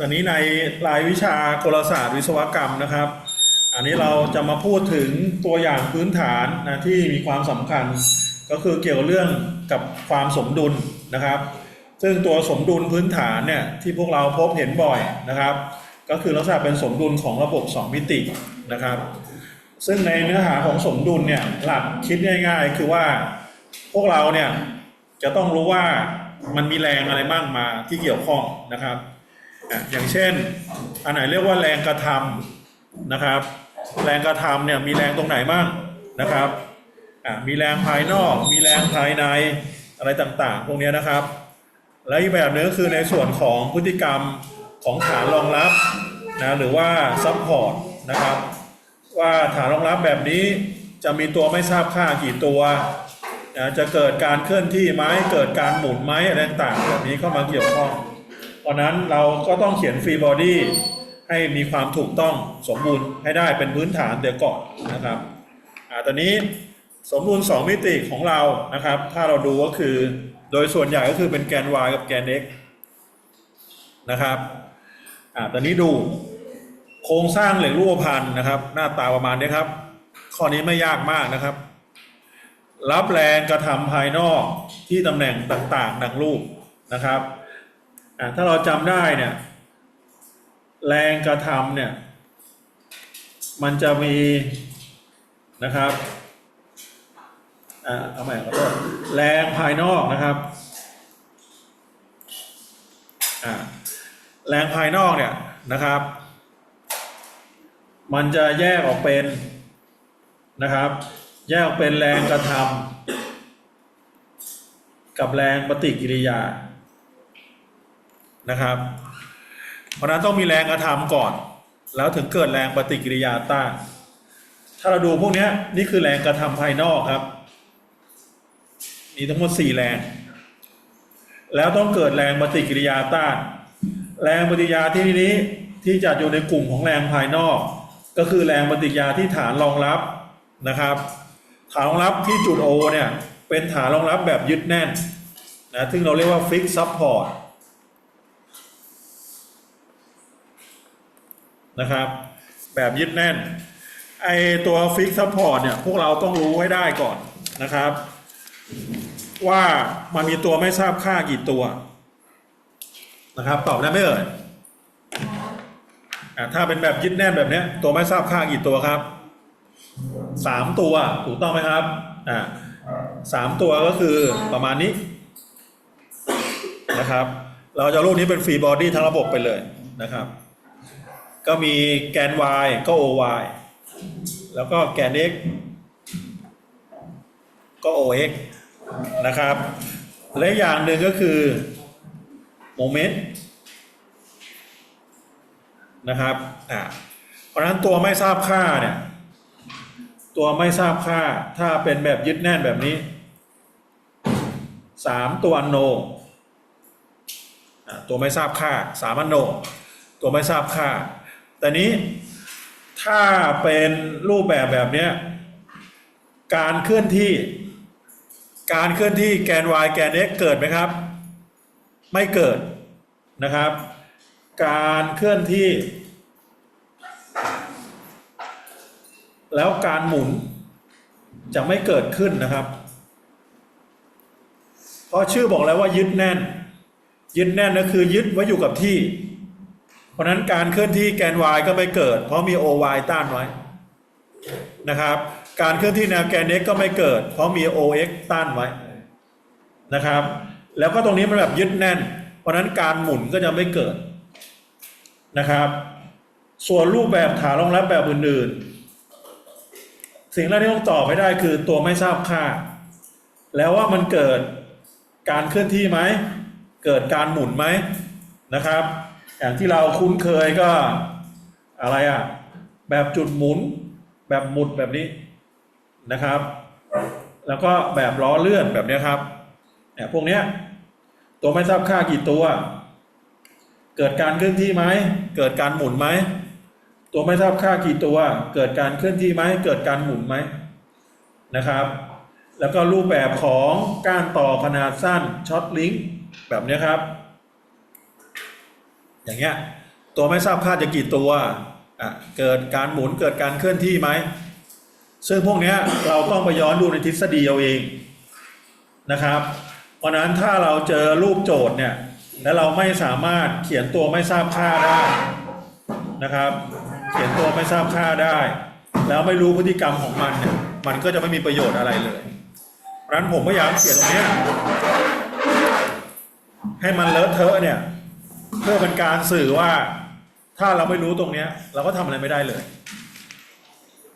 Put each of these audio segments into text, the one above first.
ตอนนี้ในรายวิชากลศาสตร์วิศวกรรมนะครับ อันนี้เราจะมาพูดถึงตัวอย่างพื้นฐานนะที่มีความสำคัญ ก็คือเกี่ยวเรื่องกับความสมดุลนะครับ ซึ่งตัวสมดุลพื้นฐานเนี่ยที่พวกเราพบเห็นบ่อยนะครับ ก็คือลักษณะเป็นสมดุลของระบบ 2 มิตินะครับ ซึ่งในเนื้อหาของสมดุลเนี่ยหลักคิดง่าย ๆ คือว่าพวกเราเนี่ยจะต้องรู้ว่ามันมีแรงอะไรบ้างมาที่เกี่ยวข้องนะครับ อย่างเช่น อันไหนเรียกว่าแรงกระทำนะครับ แรงกระทำเนี่ยมีแรงตรงไหนบ้างนะครับมีแรงภายนอก มีแรงภายในอะไรต่างๆ พวกนี้นะครับ และอีกแบบหนึงก็คือในส่วนของพฤติกรรมของฐานรองรับนะหรือว่าซัพพอร์ตนะครับ ว่าฐานรองรับแบบนี้จะมีตัวไม่ทราบค่ากี่ตัวนะจะเกิดการเคลื่อนที่ไหมเกิดการหมุนไหมอะไรต่างๆแบบนี้เข้ามาเกี่ยวข้อง เพราะนั้นเราก็ต้องเขียนฟรีบอดี้ให้มีความถูกต้องสมบูรณ์ให้ได้เป็นพื้นฐานเดี๋ยวก่อนนะครับอ่าตอนนี้สมบูรณ์ 2 มิติของเรานะครับ ถ้าเราดูก็คือโดยส่วนใหญ่ก็คือเป็นแกน y กับแกน x นะครับอ่าตอนนี้ดูโครงสร้างเหล็กรูปพรรณนะครับ หน้าตาประมาณนี้ครับ ข้อนี้ไม่ยากมากนะครับ รับแรงกระทำภายนอกที่ตำแหน่งต่างๆ ดังรูปนะครับ ถ้าเราจำได้เนี่ย แรงกระทำเนี่ย มันจะมีนะครับอ่าเอาใหม่ขอโทษแรงภายนอกนะครับอ่าแรงภายนอกเนี่ยนะครับ มันจะแยกออกเป็นนะครับ แยกออกเป็นแรงกระทำกับแรงปฏิกิริยา นะครับ เพราะนั้นต้องมีแรงกระทำก่อน แล้วถึงเกิดแรงปฏิกิริยาต้านถ้าเราดูพวกนี้นี่คือแรงกระทำภายนอกครับ มีทั้งหมดสี่แรง แล้วต้องเกิดแรงปฏิกิริยาต้าน แรงปฏิกิริยาที่นี้ที่จะอยู่ในกลุ่มของแรงภายนอก ก็คือแรงปฏิกิริยาที่ฐานรองรับนะครับ ฐานรองรับที่จุด O เนี่ยเป็นฐานรองรับแบบยึดแน่นนะซึ่งเราเรียกว่า fix support นะครับ แบบยึดแน่น ไอตัว fix support เนี่ย พวกเราต้องรู้ให้ได้ก่อนนะครับ ว่ามันมีตัวไม่ทราบค่ากี่ตัว นะครับ ตอบได้ไหมเอ่ยถ้าเป็นแบบยึดแน่นแบบนี้ตัวไม่ทราบค่ากี่ตัวครับสามตัวถูกต้องไหมครับอ่าสามตัวก็คือประมาณนี้นะครับ เราจะรูปนี้เป็นฟรีบอดี้ทั้งระบบไปเลยนะครับ ก็มีแกน y ก็ oy แล้วก็แกน x ก็ ox นะครับ และอย่างหนึ่งก็คือโมเมนต์นะครับอ่าเพราะฉะนั้นตัวไม่ทราบค่าเนี่ย ตัวไม่ทราบค่าถ้าเป็นแบบยึดแน่นแบบนี้สามตัวโนอ่าตัวไม่ทราบค่าสามอันโนตัวไม่ทราบค่า แต่นี้ถ้าเป็นรูปแบบแบบนี้การเคลื่อนที่ การเคลื่อนที่แกน y แกน x เกิดไหมครับ ไม่เกิดนะครับ การเคลื่อนที่ แล้วการหมุนจะไม่เกิดขึ้นนะครับ เพราะชื่อบอกแล้วว่ายึดแน่น ยึดแน่นก็คือยึดไว้อยู่กับที่ เพราะนั้นการเคลื่อนที่แกน y ก็ไม่เกิด เพราะมี oy ต้านไว้นะครับ การเคลื่อนที่แนวแกน x ก็ไม่เกิด เพราะมี ox ต้านไว้นะครับ แล้วก็ตรงนี้มันแบบยึดแน่น เพราะฉะนั้นการหมุนก็จะไม่เกิดนะครับ ส่วนรูปแบบฐานรองรับแบบอื่นๆ สิ่งแรกที่ต้องตอบให้ได้คือตัวไม่ทราบค่า แล้วว่ามันเกิดการเคลื่อนที่ไหม เกิดการหมุนไหมนะครับ อย่างที่เราคุ้นเคยก็อะไรอะ แบบจุดหมุน แบบหมุดแบบนี้นะครับ แล้วก็แบบล้อเลื่อนแบบนี้ครับเนี่ยพวกเนี้ยตัวไม่ทราบค่ากี่ตัว เกิดการเคลื่อนที่ไหมเกิดการหมุนไหมตัวไม่ทราบค่ากี่ตัว เกิดการเคลื่อนที่ไหมเกิดการหมุนไหมนะครับ แล้วก็รูปแบบของกานต่อขนาดสั้นช็อตลิงก์แบบนี้ครับ อย่างเงี้ยตัวไม่ทราบค่าจะกี่ตัวอะเกิดการหมุนเกิดการเคลื่อนที่ไหม ซึ่งพวกเนี้ยเราต้องไปย้อนดูในทฤษฎีเอาเองนะครับ เพราะนั้นถ้าเราเจอรูปโจทย์เนี่ยแล้วเราไม่สามารถเขียนตัวไม่ทราบค่าได้นะครับ เขียนตัวไม่ทราบค่าได้ แล้วไม่รู้พฤติกรรมของมันเนี่ยมันก็จะไม่มีประโยชน์อะไรเลยเพราะฉะนั้นผมพยายามเขียนตรงเนี้ยให้มันเลอะเทอะเนี่ย เพื่อเป็นการสื่อว่าถ้าเราไม่รู้ตรงเนี้ย เราก็ทำอะไรไม่ได้เลย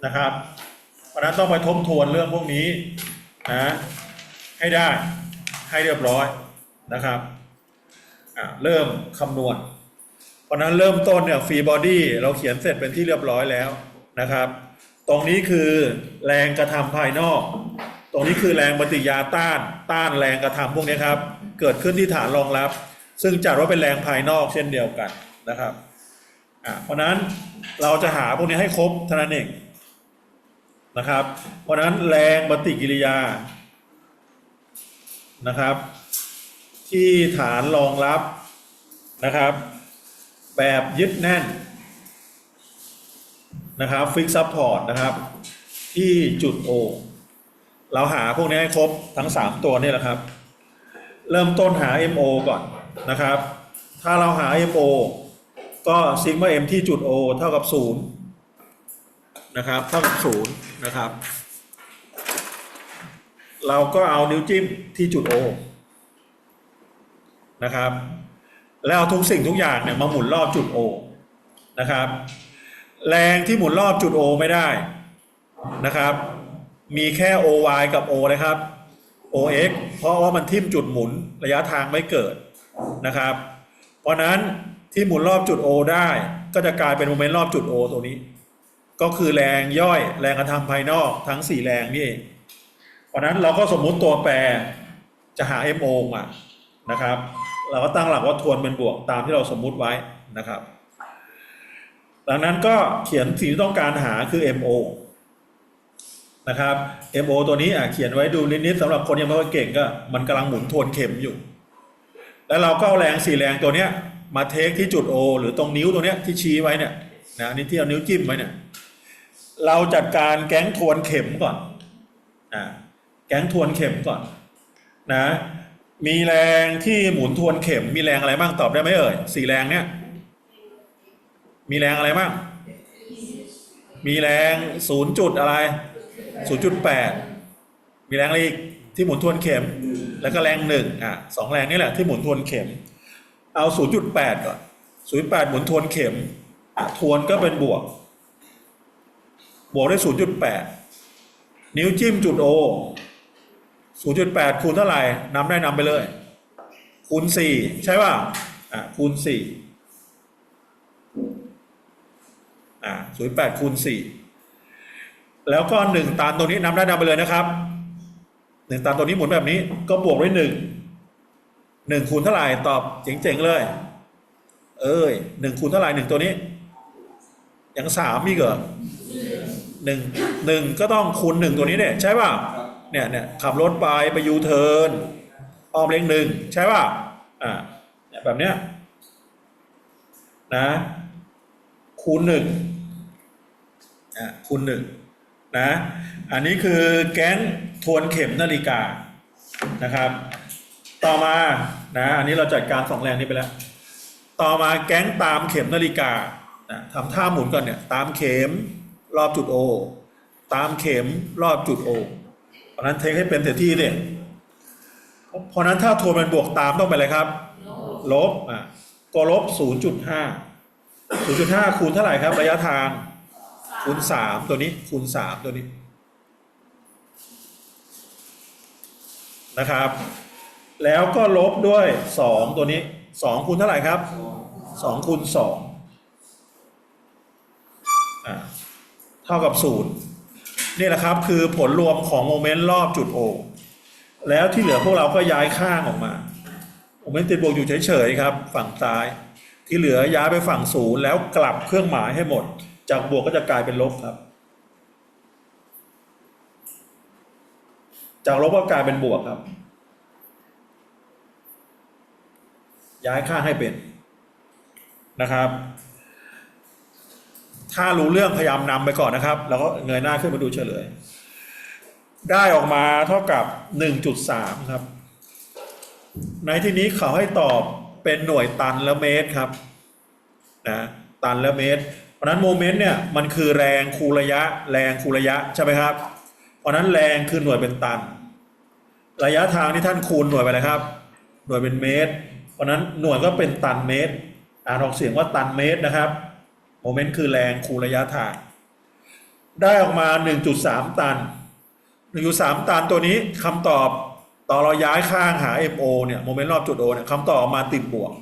นะครับ เพราะนั้นต้องไปทบทวนเรื่องพวกนี้นะให้ได้ให้เรียบร้อยนะครับเริ่มคำนวณ เพราะนั้นเริ่มต้นเนี่ยฟรีบอดี้เราเขียนเสร็จเป็นที่เรียบร้อยแล้วนะครับ ตรงนี้คือแรงกระทำภายนอก ตรงนี้คือแรงปฏิยาต้าน ต้านแรงกระทำพวกนี้ครับ เกิดขึ้นที่ฐานรองรับ ซึ่งจัดว่าเป็นแรงภายนอกเช่นเดียวกันนะครับอะเพราะนั้นเราจะหาพวกนี้ให้ครบเท่านั้นเองนะครับ เพราะนั้นแรงปฏิกิริยานะครับ ที่ฐานรองรับนะครับ แบบยึดแน่นนะครับฟิกซัพพอร์ตนะครับ ที่จุด O เราหาพวกนี้ให้ครบทั้ง 3 ตัวนี่แหละครับ เริ่มต้นหา MO ก่อน นะครับ ถ้าเราหา MO ก็ซิกมา M ที่จุด O เท่ากับ 0 นะครับ เท่ากับ 0 นะครับ เราก็เอานิ้วจิ้มที่จุด O นะครับ แล้วทุกสิ่งทุกอย่างเนี่ยมาหมุนรอบจุด O นะครับ แรงที่หมุนรอบจุด O ไม่ได้นะครับ มีแค่ OY กับ O นะครับ OX เพราะว่ามันทิ่มจุดหมุนระยะทางไม่เกิด นะครับ เพราะนั้นที่หมุนรอบจุด O ได้ก็จะกลายเป็นโมเมนต์รอบจุด O ตัวนี้ ก็คือแรงย่อยแรงกระทำภายนอกทั้ง 4 แรงนี่เองเพราะนั้นเราก็สมมุติตัวแปรจะหา MO มานะครับ เราก็ตั้งหลักว่าทวนเป็นบวกตามที่เราสมมุติไว้นะครับ ดังนั้นก็เขียนสิ่งที่ต้องการหาคือ MO นะครับ MO ตัวนี้อะเขียนไว้ดูนิดๆสำหรับคนยังไม่ค่อยเก่งก็ มันกำลังหมุนทวนเข็มอยู่ แล้วเราก็เอาแรงสี่แรงตัวเนี้ยมาเทคที่จุด O หรือตรงนิ้วตัวเนี้ยที่ชี้ไว้เนี่ยนะนนี่ที่เอานิ้วจิ้มไว้เนี่ยเราจัดการแก๊งทวนเข็มก่อนอ่าแก๊งทวนเข็มก่อนนะมีแรงที่หมุนทวนเข็ม มีแรงอะไรบ้างตอบได้ไหมเอ่ยสี่แรงเนี้ยมีแรงอะไรบ้างมีแรงศูนย์จุดอะไรศูนย์จุดแปดมีแรงอะไรอีก ที่หมุนทวนเข็ม แล้วก็แรงหนึ่งอะสองแรงนี่แหละที่หมุนทวนเข็ม เอาศูนย์จุดแปดก่อนศูนย์แปดหมุนทวนเข็มอะทวนก็เป็นบวก บวกได้ศูนย์จุดแปดนิ้วจิ้มจุดโอศูนย์จุดแปดคูณเท่าไหร่นำได้นำไปเลย คูณสี่ใช่ป่ะอ่าคูณสี่อ่าศูนย์แปดคูณสี่แล้วก็หนึ่งตันตัวนี้นำได้นำไปเลยนะครับ หนึ่งตันตัวนี้หมุนแบบนี้ก็บวกด้วยหนึ่งหนึ่งคูณเท่าไหร่ตอบเจ๋งๆเลย เอ้ยหนึ่งคูณเท่าไหร่หนึ่งตัวนี้ยังสามมีเหรอหนึ่งหนึ่งก็ต้องคูณหนึ่งตัวนี้เนี่ยใช่ป่ะเนี่ยเนี่ยขับรถไปไปยูเทิร์นออมเลงหนึ่งใช่ป่ะอ่าเนี่ยแบบเนี้ยนะคูณหนึ่งอะคูณหนึ่ง นะ อันนี้คือแก๊งทวนเข็มนาฬิกานะครับ ต่อมานะอันนี้เราจัดการสองแรงนี้ไปแล้ว ต่อมาแก๊งตามเข็มนาฬิกานะทำท่าหมุนก่อนเนี่ยตามเข็มรอบจุดโอตามเข็มรอบจุดโอเพราะนั้นเทคให้เป็นเสร็ที่เนี่ยเพราะนั้นถ้าโทนเป็นบวกตามต้องเป็นอะไรครับ ลบอะก็ลบ 0.5 0.5 คูณเท่าไหร่ครับ ระยะทาง คูณ3ตัวนี้คูณ3ตัวนี้นะครับ แล้วก็ลบด้วย2ตัวนี้2คูณเท่าไหร่ครับ2คูณ2อะเท่ากับ0นี่แหละครับคือผลรวมของโมเมนต์รอบจุด O แล้วที่เหลือพวกเราก็ย้ายข้างออกมาโมเมนต์ติดบวกอยู่เฉยๆครับ ฝั่งซ้าย ที่เหลือย้ายไปฝั่งศูนย์แล้วกลับเครื่องหมายให้หมด จากบวกก็จะกลายเป็นลบครับ จากลบก็กลายเป็นบวกครับ ย้ายข้างให้เป็นนะครับ ถ้ารู้เรื่องพยายามนำไปก่อนนะครับ แล้วก็เงยหน้าขึ้นมาดูเฉลย ได้ออกมาเท่ากับ 1.3 ครับ ในที่นี้เขาให้ตอบเป็นหน่วยตันและเมตรครับนะตันและเมตร เพราะนั้นโมเมนต์เนี่ยมันคือแรงคูระยะ แรงคูระยะใช่ไหมครับ เพราะนั้นแรงคือหน่วยเป็นตัน ระยะทางที่ท่านคูณหน่วยไปเลยครับ หน่วยเป็นเมตร เพราะนั้นหน่วยก็เป็นตันเมตรอ่านออกเสียงว่าตันเมตรนะครับ โมเมนต์คือแรงคูระยะทาง ได้ออกมา 1.3 ตัน1.3 ตันตัวนี้คำตอบตอนเราย้ายข้างหา MO เนี่ยโมเมนต์รอบจุด O เนี่ยคำตอบออกมาติดบวก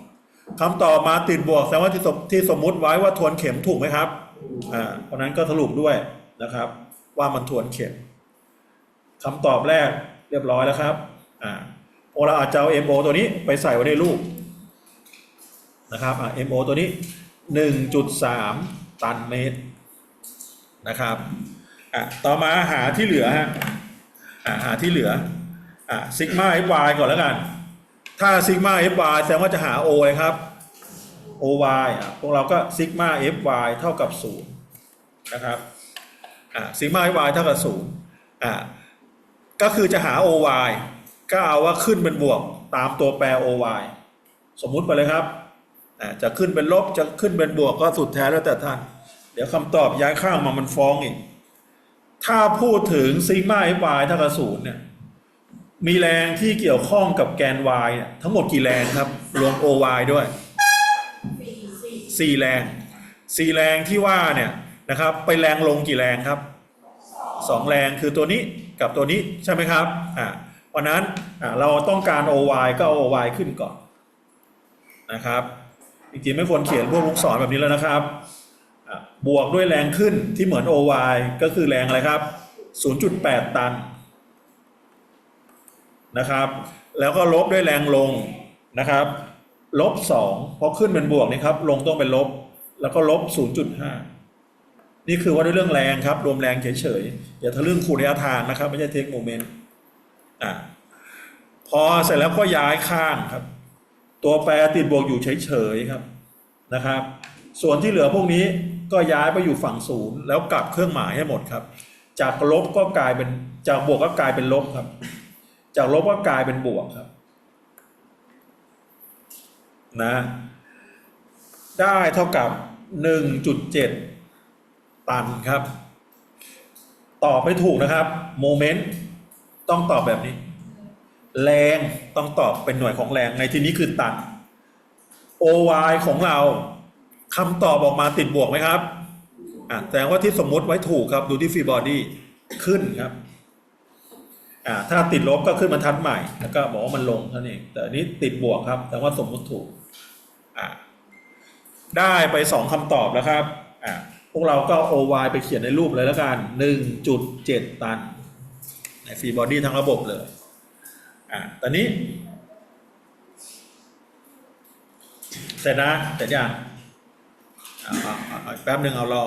คำตอบมาติดบวกแสดงว่าที่สมที่สมมุติไว้ว่าทวนเข็มถูกไหมครับอ่าเพราะนั้นก็สรุปด้วยนะครับ ว่ามันทวนเข็มคำตอบแรกเรียบร้อยแล้วครับอ่าโอเราอาจจะเอา MO ตัวนี้ไปใส่ไว้ในรูปนะครับอ่า MO ตัวนี้ 1.3 ตันเมตรนะครับอะต่อมาหาที่เหลือฮะอ่าหาที่เหลืออะซิกมา fy ก่อนแล้วกัน ถ้าซิกมา fy แสดงว่าจะหา o เลยครับ oy อะพวกเราก็ซิกมา fy เท่ากับ 0 นะครับอะซิกมา fy เท่ากับ 0 อะก็คือจะหา oy ก็เอาว่าขึ้นเป็นบวกตามตัวแปร oy สมมุติไปเลยครับอะจะขึ้นเป็นลบจะขึ้นเป็นบวกก็สุดแท้แล้วแต่ท่าน เดี๋ยวคำตอบย้ายข้างมามันฟ้องอีก ถ้าพูดถึงซิกมา fy เท่ากับศูนย์เนี่ย มีแรงที่เกี่ยวข้องกับแกน y เนี่ยทั้งหมดกี่แรงครับ รวม oy ด้วยสี่แรงสี่แรงที่ว่าเนี่ยนะครับ ไปแรงลงกี่แรงครับสองแรงคือตัวนี้กับตัวนี้ใช่ไหมครับอ่าเพราะนั้นอ่าเราต้องการ oy ก็ oy ขึ้นก่อนนะครับจริงๆไม่ควรเขียนพวกลูกศรแบบนี้แล้วนะครับอะบวกด้วยแรงขึ้นที่เหมือน oy ก็คือแรงอะไรครับ 0.8 ตัน นะครับ แล้วก็ลบด้วยแรงลงนะครับลบสองพอขึ้นเป็นบวกนี่ครับ ลงต้องเป็นลบ แล้วก็ลบ 0.5 นี่คือว่าด้วยเรื่องแรงครับ รวมแรงเฉยๆ อย่าทะลึ่งคูณระยะทางนะครับ ไม่ใช่เทคโมเมนต์อะพอเสร็จแล้วก็ย้ายข้างครับ ตัวแปรติดบวกอยู่เฉยๆครับนะครับ ส่วนที่เหลือพวกนี้ก็ย้ายไปอยู่ฝั่งศูนย์แล้วกลับเครื่องหมายให้หมดครับ จากลบก็กลายเป็นจากบวกก็กลายเป็นลบครับ จากลบก็กลายเป็นบวกครับ นะ ได้เท่ากับ 1.7 ตันครับ ตอบไม่ถูกนะครับ โมเมนต์ ต้องตอบแบบนี้ แรงต้องตอบเป็นหน่วยของแรงในที่นี้คือตัน OY ของเราคำตอบออกมาติดบวกไหมครับอะแสดงว่าที่สมมติไว้ถูกครับ ดูที่ฟรีบอดี้ขึ้นครับ อ่าถ้าติดลบก็ขึ้นบรรทัดใหม่ แล้วก็บอกว่ามันลงเท่านั้นเองแต่อันนี้ติดบวกครับ แต่ว่าสมมุติถูกอ่าได้ไปสองคำตอบแล้วครับอ่าพวกเราก็ OY ไปเขียนในรูปเลยแล้วกัน 1.7 ตัน ในฟรีบอดี้ทั้งระบบเลย อ่าตอนนี้เสร็จนะเสร็จยังอ่าเอาเอาเอาแป๊บหนึ่งเอารอ